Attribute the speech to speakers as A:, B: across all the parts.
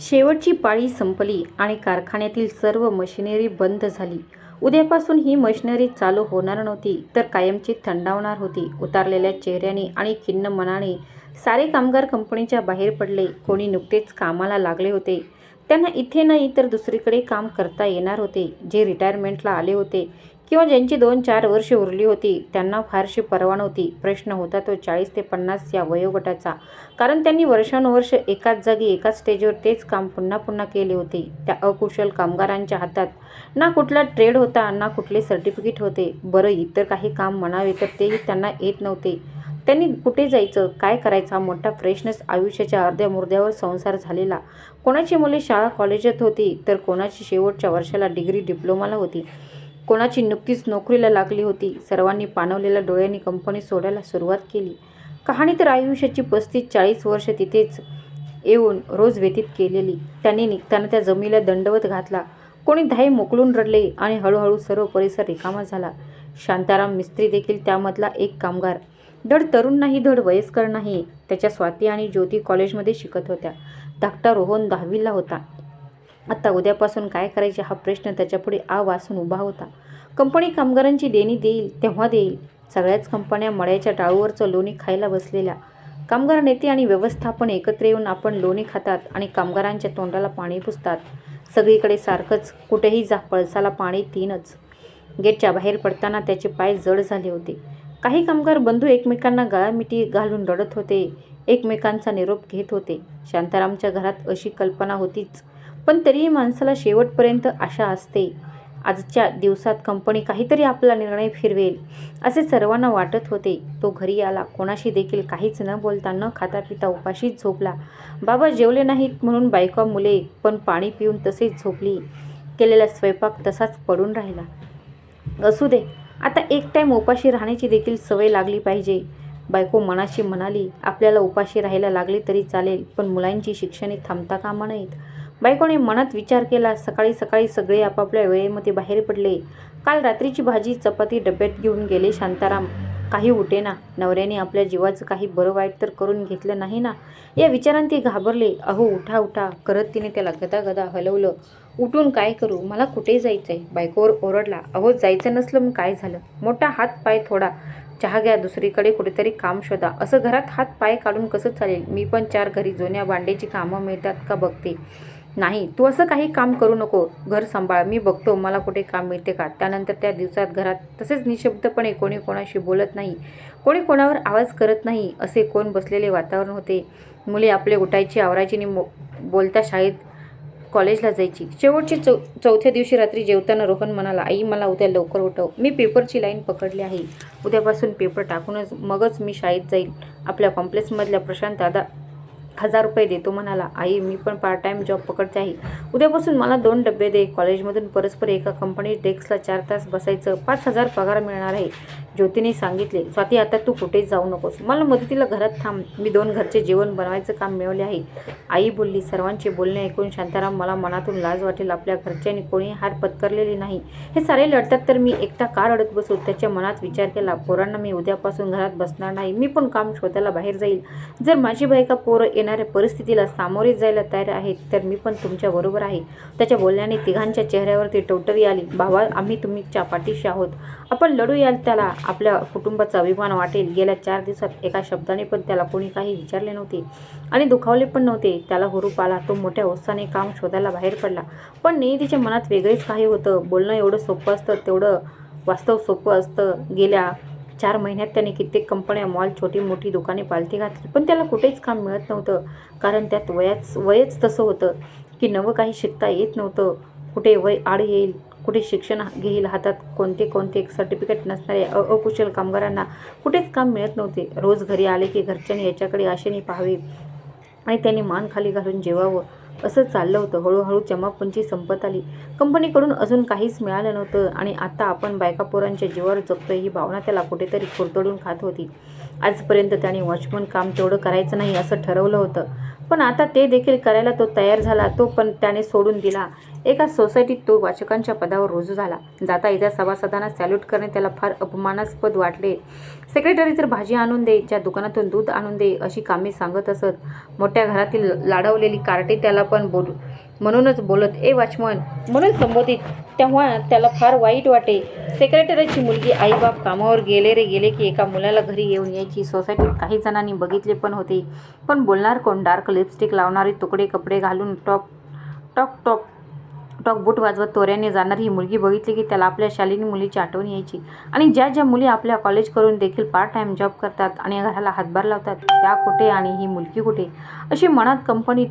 A: शेवटची पाळी संपली आणि कारखान्यातील सर्व मशिनरी बंद झाली. उद्यापासून ही मशिनरी चालू होणार नव्हती तर कायमची थंडावणार होती. उतारलेल्या चेहऱ्याने आणि खिन्न मनाने सारे कामगार कंपनीच्या बाहेर पडले. कोणी नुकतेच कामाला लागले होते. त्यांना इथे नाही तर दुसरीकडे काम करता येणार होते. जे रिटायरमेंटला आले होते किंवा ज्यांची दोन चार वर्ष उरली होती त्यांना फारशी परवा नव्हती. प्रश्न होता तो चाळीस ते पन्नास या वयोगटाचा. कारण त्यांनी वर्षानुवर्ष एकाच जागी एकाच स्टेजवर तेच काम पुन्हा पुन्हा केले होते. त्या अकुशल कामगारांच्या हातात ना कुठला ट्रेड होता ना कुठले सर्टिफिकेट होते. बरं इतर काही काम म्हणावे तर तेही त्यांना येत नव्हते. त्यांनी कुठे जायचं काय करायचा मोठा फ्रेशनेस आयुष्याच्या अर्ध्या मुर्द्यावर संसार झालेला. कोणाची मुले शाळा कॉलेजात होती तर कोणाची शेवटच्या वर्षाला डिग्री डिप्लोमाला होती? कोणाची नुकतीच नोकरीला लागली होती. सर्वांनी पाणवलेल्या डोळ्यांनी कंपनी सोडायला सुरुवात केली. कहाणी तर आयुष्याची पस्तीस चाळीस वर्ष तिथेच येऊन रोज व्यतीत केलेली. त्यांनी निघताना त्या जमिनीला दंडवत घातला. कोणी धाई मोकळून रडले आणि हळूहळू सर्व परिसर रिकामा झाला. शांताराम मिस्त्री देखील त्यामधला एक कामगार. धड तरुण नाही धड वयस्कर नाही त्याच्या स्वाती आणि ज्योती कॉलेजमध्ये शिकत होत्या. धाकटा रोहन दहावीला होता. आता उद्यापासून काय करायचे हा प्रश्न त्याच्यापुढे आ वासून उभा होता. कंपनी कामगारांची देणी देईल तेव्हा देईल. सगळ्याच कंपन्या मळ्याच्या टाळूवरचं लोणी खायला बसलेल्या. कामगार नेते आणि व्यवस्थापन एकत्र येऊन आपण लोणी खातात आणि कामगारांच्या तोंडाला पाणी पुसतात. सगळीकडे सारखंच कुठेही जा पळसाला पाणी तीनच. गेटच्या बाहेर पडताना त्याचे पाय जड झाले होते. काही कामगार बंधू एकमेकांना गळामिठी घालून रडत होते. एकमेकांचा निरोप घेत होते. शांतारामच्या घरात अशी कल्पना होतीच. पण तरीही माणसाला शेवटपर्यंत आशा असते. आजच्या दिवसात कंपनी काहीतरी आपला निर्णय फिरवेल असे सर्वांना वाटत होते. तो घरी आला. कोणाशी देखील काहीच न बोलता न खाता पिता उपाशीच झोपला. बाबा जेवले नाहीत म्हणून बायका मुले पण पाणी पिऊन तसेच झोपली. केलेला स्वयंपाक तसाच पडून राहिला. असू दे आता एक टाईम उपाशी राहण्याची देखील सवय लागली पाहिजे. बायको मनाशी म्हणाली आपल्याला उपाशी राहायला लागले तरी चालेल पण मुलांची शिक्षणे थांबता कामा नयेत. बायकोने मनात विचार केला सकाळी सकाळी सगळे आपापल्या वेळेमध्ये बाहेर पडले. काल रात्रीची भाजी चपाती डब्यात घेऊन गेले शांताराम. काही उठेना नवऱ्याने आपल्या जीवाचं काही बरं वाईट तर करून घेतलं नाही ना? या विचारांनी ती घाबरले. अहो उठा उठा. करत तिने त्याला गदा गदा हलवलं. उठून काय करू? मला कुठे जायचं आहे बायकोवर ओरडला. अहो जायचं नसलं मग काय झालं? मोठा हात पाय थोडा. चहा घ्या दुसरीकडे कुठेतरी काम शोधा. असं घरात हात पाय काढून कसं चालेल? मी पण चार घरी जुन्या भांड्याची कामं मिळतात का बघते. नाही तू असं काही काम करू नको. घर सांभाळ मी बघतो मला कुठे काम मिळते का? त्यानंतर त्या दिवसात घरात तसेच निशब्दपणे कोणी कोणाशी बोलत नाही कोणी कोणावर आवाज करत नाही असे कोण बसलेले वातावरण होते. मुले आपले उठायची आवरायची आणि मो बोलता शाळेत कॉलेजला जायची. शेवटची चौ चौथ्या दिवशी रात्री जेवताना रोहन म्हणाला आई मला उद्या लवकर उठव. मी पेपरची लाईन पकडली आहे. उद्यापासून पेपर टाकूनच मगच मी शाळेत जाईल आपल्या कॉम्प्लेक्समधल्या प्रशांत दादा हजार रुपये देतो म्हणाला. आई मी पण पार्ट टाईम जॉब पकडते आहे. उद्यापासून मला दोन डबे दे. कॉलेजमधून परस्पर एका कंपनीत डेस्कला चार तास बसायचं. पाच हजार पगार मिळणार आहे. ज्योतीने सांगितले. स्वाती आता तू कुठेच जाऊ नकोस. मला मदतीला घरात थांब. मी दोन घरचे जेवण बनवायचं काम मिळवले आहे. आई बोलली. सर्वांचे बोलणे ऐकून शांताराम मला मनातून लाज वाटेल. आपल्या घरच्यांनी कोणी हार पत्करलेली नाही. हे सारे लढतात तर मी एकटा का रडत बसू? त्याच्या मनात विचार केला. पोरांना मी उद्यापासून घरात बसणार नाही. मी पण काम शोधायला बाहेर जाईल. जर माझी बायका पोरं येणाऱ्या परिस्थितीला सामोरे जायला तयार आहेत तर मी पण तुमच्याबरोबर आहे. त्याच्या बोलण्याने तिघांच्या चेहऱ्यावरती टवटवी आली. भावा आम्ही तुमच्या पाठीशी आहोत. आपण लढूयाल त्याला. आपल्या कुटुंबाचा अभिमान वाटेल. गेल्या चार दिवसात एका शब्दाने पण त्याला कोणी काही विचारले नव्हते आणि दुखावले पण नव्हते. त्याला हुरूप आला. तो मोठ्या उत्साहाने काम शोधायला बाहेर पडला. पण नियतीच्या मनात वेगळेच काही होतं. बोलणं एवढं सोपं असतं तेवढं वास्तव सोपं असतं. गेल्या चार महिन्यात त्याने कित्येक कंपन्या मॉल छोटी मोठी दुकाने पालथी घातली. पण त्याला कुठेच काम मिळत नव्हतं. कारण त्यात वयाच वयच तसं होतं की नवं काही शिकता येत नव्हतं. कुठे वय आड येईल कुठे शिक्षण घेईल हातात कोणते कोणते सर्टिफिकेट नसणाऱ्या अ अकुशल कामगारांना कुठेच काम मिळत नव्हते. रोज घरी आले की घरच्यांनी याच्याकडे आशेने पाहावे आणि त्यांनी मान खाली घालून जेवावं. असं चाललं होतं. हळूहळू जमापुंची संपत आली. कंपनीकडून अजून काहीच मिळालं नव्हतं आणि आता आपण बायका पोरांच्या जीवावर जगतोय ही भावना त्याला कुठेतरी खुरतडून खात होती. आजपर्यंत त्याने वॉचमन काम तेवढं करायचं नाही असं ठरवलं होतं. पण आता ते देखील करायला तो तयार झाला तो पण त्याने सोडून दिला. एका सोसायटीत तो वाचकांच्या पदावर रुजू झाला. जाता येत्या सभासदांना सॅल्यूट करणे त्याला फार अपमानास्पद वाटले. सेक्रेटरी तर भाजी आणून दे ज्या दुकानातून दूध आणून दे अशी कामे सांगत असत. मोठ्या घरातील लाडवलेली कार्टे त्याला पण बोल म्हणूनच बोलत ए वॉचमन म्हणून संबोधित. तेव्हा त्याला फार वाईट वाटे. सेक्रेटरीची मुलगी आईबाप कामावर गेले रे गेले की एका मुलाला घरी येऊन यायची. सोसायटीत काही जणांनी बघितले पण होते. पण बोलणार कोण? डार्क लिपस्टिक लावणारे तुकडे कपडे घालून top talk top talk boot वाजवत तोऱ्याने जाणारी. ही मुलगी बघितली की त्याला आपल्या शालिनी मुलीची आठवण यायची. आणि ज्या ज्या मुली आपल्या कॉलेज करून देखील पार्ट टाइम जॉब करतात आणि घराला हातभार लावतात त्या कुठे आणि ही मुलगी कुठे? अशी मनात कंपनीत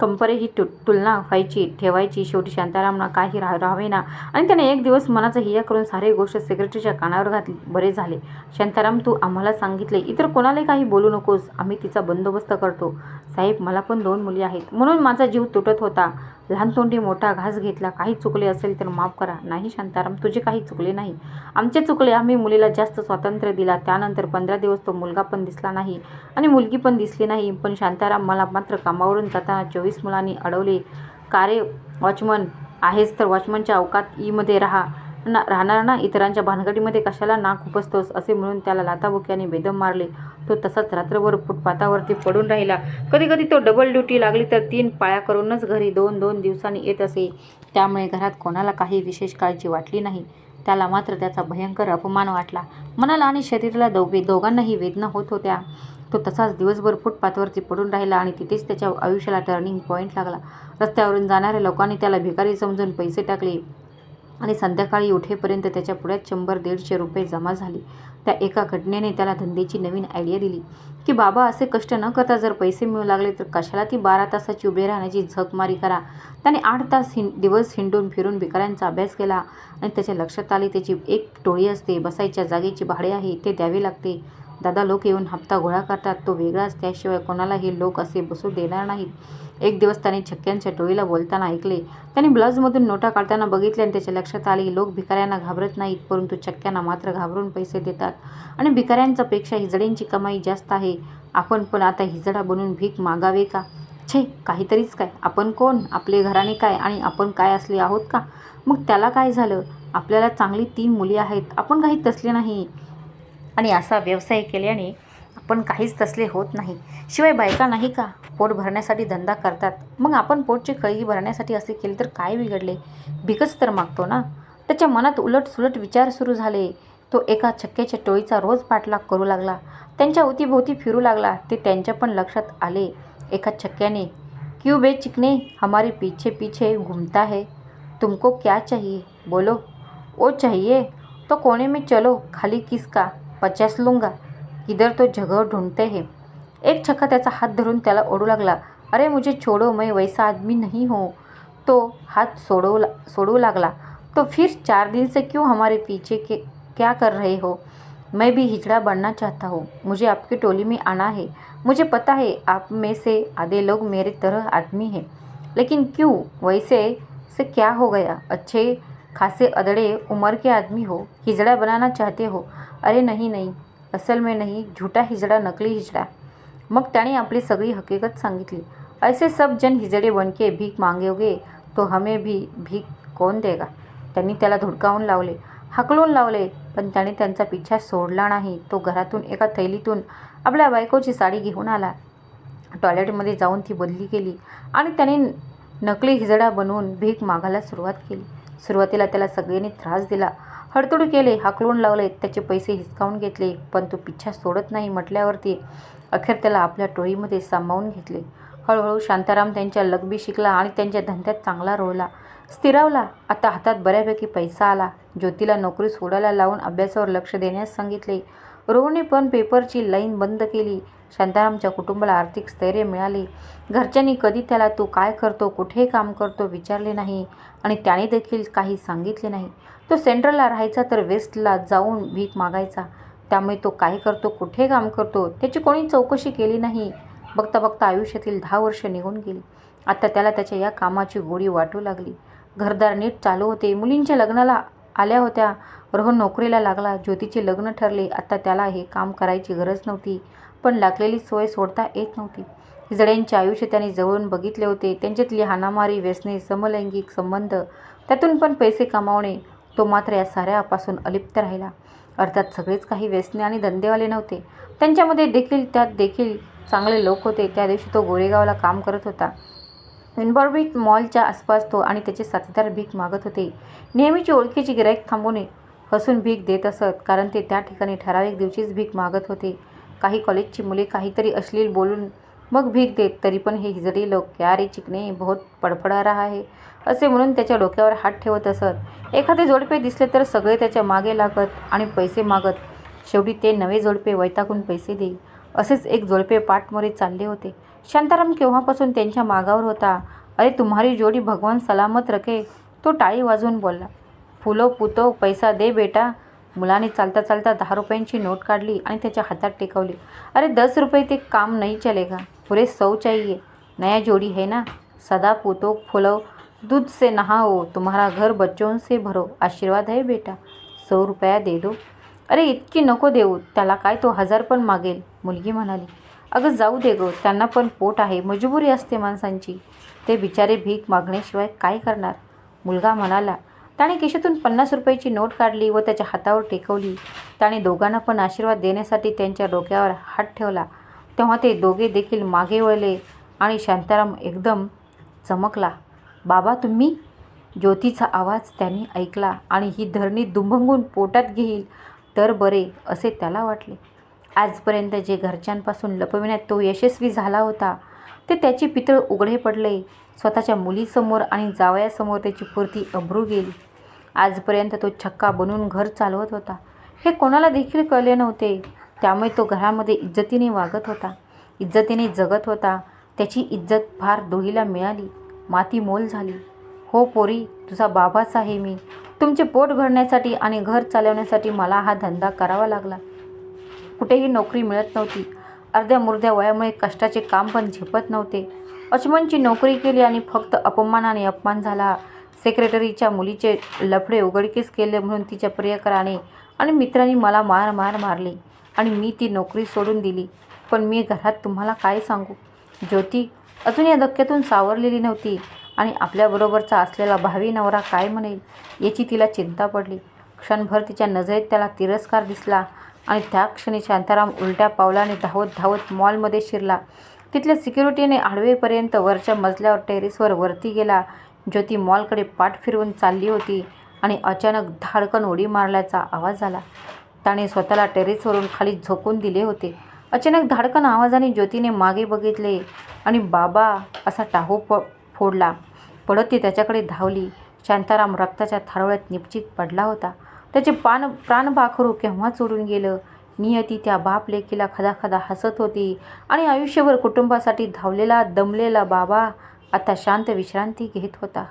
A: कंपरे ही तु तुलना व्हायची ठेवायची. शेवटी शांतारामना काही राह राहावेना आणि त्याने एक दिवस मनाचा हिया करून सारी गोष्ट सेक्रेटरीच्या कानावर घातली. बरे झाले. शांताराम तू आम्हाला सांगितले. इतर कोणालाही काही बोलू नकोस. आम्ही तिचा बंदोबस्त करतो. साहेब मला पण दोन मुली आहेत. म्हणून माझा जीव तुटत होता. लहान तोंडी मोठा घास घेतला काही चुकले असेल तर माफ करा. नाही शांताराम तुझे काही चुकले नाही. आमचे चुकले आम्ही मुलीला जास्त स्वातंत्र्य दिला. त्यानंतर पंधरा दिवस तो मुलगा पण दिसला नाही आणि मुलगी पण दिसली नाही. पण शांताराम मला मात्र कामावरून जाताना चोवीस मुलांनी अडवले. कारे वॉचमन? आहेस तर वॉचमनच्या अवकात ईमध्ये राहा. ना राहणार ना इतरांच्या भानगडीमध्ये कशाला नाक खुपसतोस असे म्हणून त्याला लाताबुक्याने बेदम मारले. तो तसाच रात्रभर फुटपाथावरती पडून राहिला. कधी कधी तो डबल ड्युटी लागली तर तीन पाळ्या करूनच घरी दोन दोन दिवसांनी येत असे. त्यामुळे घरात कोणाला काही विशेष काळजी वाटली नाही. त्याला मात्र त्याचा भयंकर अपमान वाटला. मनाला आणि शरीराला दोघे दोघांनाही वेदना होत होत्या. तो तसाच दिवसभर फुटपाथवरती पडून राहिला आणि तिथेच त्याच्या आयुष्याला टर्निंग पॉईंट लागला. रस्त्यावरून जाणाऱ्या लोकांनी त्याला भिकारी समजून पैसे टाकले. आणि संध्याकाळी उठेपर्यंत त्याच्या पुढ्यात शंभर दीडशे रुपये जमा झाले. त्या एका घटनेने त्याला धंद्याची नवीन आयडिया दिली. की बाबा असे कष्ट न करता जर पैसे मिळू लागले तर कशाला ती बारा तासाची उभे राहण्याची झकमारी करा? त्याने आठ तास हिं दिवस हिंडून फिरून भिकाऱ्यांचा अभ्यास केला आणि त्याच्या लक्षात आले त्याची एक टोळी असते बसायच्या जागेची भाडे आहे ते द्यावे लागते. दादा लोक येऊन हप्ता गोळा करतात. तो वेगळाच त्याशिवाय कोणालाही लोक असे बसू देणार नाहीत. एक दिवस त्याने छक्क्यांच्या टोळीला बोलताना ऐकले. त्याने ब्लाऊजमधून नोटा काढताना बघितले आणि त्याच्या लक्षात आले लोक भिकाऱ्यांना घाबरत नाहीत परंतु चक्क्यांना मात्र घाबरून पैसे देतात. आणि भिकाऱ्यांच्या पेक्षा हिजड्यांची कमाई जास्त आहे. आपण पण आता हिजडा बनून भीक मागावे का? छे काहीतरीच काय? आपण कोण? आपले घराने काय? आणि आपण काय असले आहोत का? मग त्याला काय झालं? आपल्याला चांगली तीन मुली आहेत. आपण काही तसले नाही. आणि असा व्यवसाय केल्याने आपण काहीच तसले होत नाही. शिवाय बायका नाही का? पोट भरण्यासाठी धंदा करतात. मग आपण पोटची कळगी भरण्यासाठी असे केले तर काय बिघडले? भिकच तर मागतो ना? त्याच्या मनात उलट सुलट विचार सुरू झाले. तो एका छक्क्याच्या टोळीचा रोज पाठलाग करू लागला. त्यांच्या अवतीभोवती फिरू लागला. ते त्यांच्या पण लक्षात आले. एका छक्क्याने क्यू बे चिकने? हमारे पीछे पीछे घूमता है. तुमको क्या चाहिए? बोलो. ओ चाहिए? तो कोने में चलो. खाली किसका? पचास लूंगा. किधर तो जगह ढूंढते हैं. एक छक्का त्याचा हात धरून त्याला ओढू लागला. अरे मुझे छोड़ो मैं वैसा आदमी नहीं हूँ. तो हाथ सोडवू ला सोडू लागला. तो फिर चार दिन से क्यों हमारे पीछे के क्या कर रहे हो? मैं भी हिजड़ा बनना चाहता हूँ. मुझे आपकी टोली में आना है. मुझे पता है आप में से आधे लोग मेरे तरह आदमी हैं. लेकिन क्यों? वैसे से क्या हो गया? अच्छे खासे अदड़े उम्र के आदमी हो हिजड़ा बनाना चाहते हो अरे नहीं नहीं असल में नहीं झूठा हिजड़ा नकली हिजड़ा। मग त्याने आपली सगळी हकीकत सांगितली. ऐसे सब जन हिजड़े बनके भीक मागोगे तो हमें भी भीक कोण देगा? त्यांनी त्याला धुडकावून लावले. हाकलून लावले पण त्याने त्यांचा पिच्छा सोडला नाही. तो घरातून एका थैलीतून आपल्या बायकोची साडी घेऊन आला. टॉयलेटमध्ये जाऊन ती बदली केली आणि त्याने नकली हिजडा बनवून भीक मागायला सुरुवात केली. सुरुवातीला त्याला सगळ्यांनी त्रास दिला. हडतूड केले हाकलून लावले त्याचे पैसे हिसकावून घेतले पण तो पिच्छा सोडत नाही म्हटल्यावरती अखेर त्याला आपल्या टोळीमध्ये सामावून घेतले. हळूहळू शांताराम त्यांच्या लगबी शिकला आणि त्यांच्या धंद्यात चांगला रोवला. स्थिरावला. आता हातात बऱ्यापैकी पैसा आला. ज्योतीला नोकरी सोडायला लावून अभ्यासावर लक्ष देण्यास सांगितले. रोहने पण पेपरची लाईन बंद केली. शांतारामच्या कुटुंबाला आर्थिक स्थैर्य मिळाले. घरच्यांनी कधी त्याला तू काय करतो कुठे काम करतो विचारले नाही आणि त्याने देखील काही सांगितले नाही. तो सेंट्रलला राहायचा तर वेस्टला जाऊन भीक मागायचा. त्यामुळे तो काय करतो कुठे काम करतो त्याची कोणी चौकशी केली नाही. बघता बघता आयुष्यातील दहा वर्ष निघून गेली. आता त्याला त्याच्या या कामाची गोडी वाटू लागली. घरदार नीट चालू होते. मुलींच्या लग्नाला आल्या होत्या. रोहन नोकरीला लागला. ज्योतीचे लग्न ठरले. आता त्याला हे काम करायची गरज नव्हती. पण लागलेली सोय सोडता येत नव्हती. हिजड्यांचे आयुष्य त्यांनी जवळून बघितले होते. त्यांच्यातली हाणामारी व्यसने समलैंगिक संबंध त्यातून पण पैसे कमावणे तो मात्र या साऱ्यापासून अलिप्त राहिला. अर्थात सगळेच काही व्यसने आणि धंदेवाले नव्हते. त्यांच्यामध्ये देखील त्यात देखील चांगले लोक होते. त्या दिवशी तो गोरेगावला काम करत होता. इन्बॉर्बिट मॉलच्या आसपास तो आणि त्याचे साथीदार भीक मागत होते. नेहमीची ओळखीची गिराईक थांबवणे हसून भीक देत असत कारण ते त्या ठिकाणी ठराविक दिवशीच भीक मागत होते. काही कॉलेजची मुले काहीतरी अश्लील बोलून मग भीक देत तरी पण हे हिजडी लोक क्या रे चिकणे बहुत पडफडा रहा आहे असे म्हणून त्याच्या डोक्यावर हात ठेवत असत. एखादे जोडपे दिसले तर सगळे त्याच्यामागे लागत आणि पैसे मागत. शेवटी ते नवे जोडपे वैतागून पैसे देई. असेच एक जोडपे पाठमोरे चालले होते. शांताराम केव्हापासून त्यांच्या मागावर होता? अरे तुम्हारी जोडी भगवान सलामत रखे तो टाळी वाजवून बोलला. फुलो पुतो पैसा दे बेटा. मुलाने चालता चालता दहा रुपयांची नोट काढली आणि त्याच्या हातात टेकवली. अरे दस रुपये ते काम नहीं चलेगा पुरे सौ चाहिए. नया जोड़ी है ना? सदा पोतो फुलो दूध से नहाओ तुम्हारा घर बच्चों से भरो. आशीर्वाद है बेटा. सौ रुपया दे दो. अरे इतकी नको देऊ. त्याला काय तो हजार पण मागेल? मुलगी म्हणाली. अगं जाऊ दे गो. त्यांना पण पोट आहे. मजबुरी असते माणसांची. ते बिचारे भीक मागण्याशिवाय काय करणार? मुलगा म्हणाला त्याने खिशातून पन्नास रुपयाची नोट काढली व त्याच्या हातावर टेकवली. त्याने दोघांना पण आशीर्वाद देण्यासाठी त्यांच्या डोक्यावर हात ठेवला. तेव्हा ते दोघे देखील मागे वळले आणि शांताराम एकदम चमकला. बाबा तुम्ही? ज्योतीचा आवाज त्यांनी ऐकला आणि ही धरणी दुंभंगून पोटात घेईल तर बरे असे त्याला वाटले. आजपर्यंत जे घरच्यांपासून लपविण्यात तो यशस्वी झाला होता ते त्याची पितळ उघडे पडले. स्वतःच्या मुलीसमोर आणि जावयासमोर त्याची पुरती अब्रू गेली. आजपर्यंत तो छक्का बनवून घर चालवत होता. हे कोणाला देखील कळले नव्हते. त्यामुळे तो घरामध्ये इज्जतीने वागत होता. इज्जतीने जगत होता. त्याची इज्जत फार दोहीला मिळाली. माती मोल झाली. हो पोरी तुझा बाबाच आहे मी. तुमचे पोट भरण्यासाठी आणि घर चालवण्यासाठी मला हा धंदा करावा लागला. कुठेही नोकरी मिळत नव्हती. अर्ध्या मुर्ध्या वयामुळे कष्टाचे काम पण झेपत नव्हते. अचमनची नोकरी केली आणि फक्त अपमान आणि अपमान झाला. सेक्रेटरीच्या मुलीचे लफडे उघडकीस केले म्हणून तिच्या प्रियकराने आणि मित्रांनी मला मार मार मारली. आणि मी ती नोकरी सोडून दिली. पण मी घरात तुम्हाला काय सांगू? ज्योती अजून या धक्क्यातून सावरलेली नव्हती आणि आपल्याबरोबरचा असलेला भावी नवरा काय म्हणेल याची तिला चिंता पडली. क्षणभर तिच्या नजरेत त्याला तिरस्कार दिसला आणि त्या क्षणी शांताराम उलट्या पावलाने धावत धावत मॉलमध्ये शिरला. तिथल्या सिक्युरिटीने आडवेपर्यंत वरच्या मजल्यावर टेरेसवर वरती गेला. ज्योती मॉलकडे पाठ फिरवून चालली होती आणि अचानक धाडकन उडी मारल्याचा आवाज आला. त्याने स्वतःला टेरेसवरून खाली झोकून दिले होते. अचानक धाडकन आवाजाने ज्योतीने मागे बघितले आणि बाबा असा टाहू प फोडला. पडत ती त्याच्याकडे धावली. शांताराम रक्ताच्या थारोळ्यात निपचित पडला होता. त्याचे पान प्राणबाखरू केव्हाच उडून गेलं? नियती त्या बाप लेकीला खदाखदा हसत होती आणि आयुष्यभर कुटुंबासाठी धावलेला दमलेला बाबा आता शांत विश्रांती घेत होता.